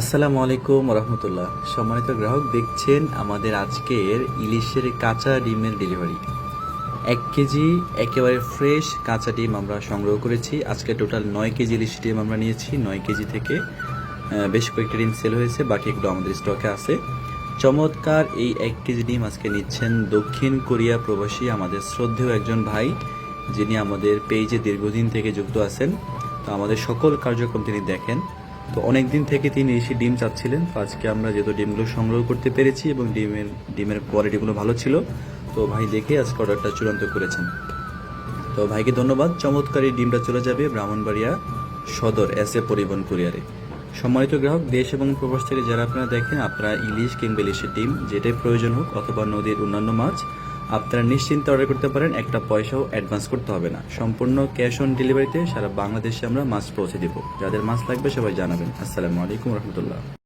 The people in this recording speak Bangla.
আসসালামু আলাইকুম রহমতুল্লাহ সম্মানিত গ্রাহক, দেখছেন আমাদের আজকের ইলিশের কাঁচা ডিমের ডেলিভারি এক কেজি, একেবারে ফ্রেশ কাঁচা ডিম আমরা সংগ্রহ করেছি। আজকে টোটাল নয় কেজি ইলিশ ডিম আমরা নিয়েছি। নয় কেজি থেকে বেশ কয়েকটা ডিম সেল হয়েছে বাকিগুলো আমাদের স্টকে আছে। চমৎকার এই এক কেজি ডিম আজকে নিচ্ছেন দক্ষিণ কোরিয়া প্রবাসী, আমাদের শ্রদ্ধেয় একজন ভাই, যিনি আমাদের পেজে দীর্ঘদিন থেকে যুক্ত আছেন। তো আমাদের সকল কার্যক্রম তিনি দেখেন। তো অনেক দিন থেকে তিনি এসে ডিম চাচ্ছিলেন, তো আজকে আমরা যেহেতু ডিমগুলো সংগ্রহ করতে পেরেছি এবং ডিমের ডিমের কোয়ালিটিগুলো ভালো ছিল, তো ভাই দেখে আজকে অর্ডারটা চূড়ান্ত করেছেন। তো ভাইকে ধন্যবাদ, চমৎকার ডিমটা চলে যাবে ব্রাহ্মণবাড়িয়া সদর এস এ পরিবহন কুরিয়ারে সম্মানিত গ্রাহক, দেশ এবং প্রবাস থেকে যারা আপনারা দেখেন, আপনারা ইলিশ কিংবা ইলিশের ডিম, যেটাই প্রয়োজন হোক অথবা নদীর অন্যান্য মাছ আপনারা নিশ্চিন্তে অর্ডার করতে পারেন, একটা পয়সাও অ্যাডভান্স করতে হবে না। সম্পূর্ণ ক্যাশ অন ডেলিভারিতে সারা বাংলাদেশে আমরা মাছ পৌঁছে দেব। যাদের মাছ লাগবে সবাই জানাবেন। আসসালামু আলাইকুম রহমতুল্লাহ।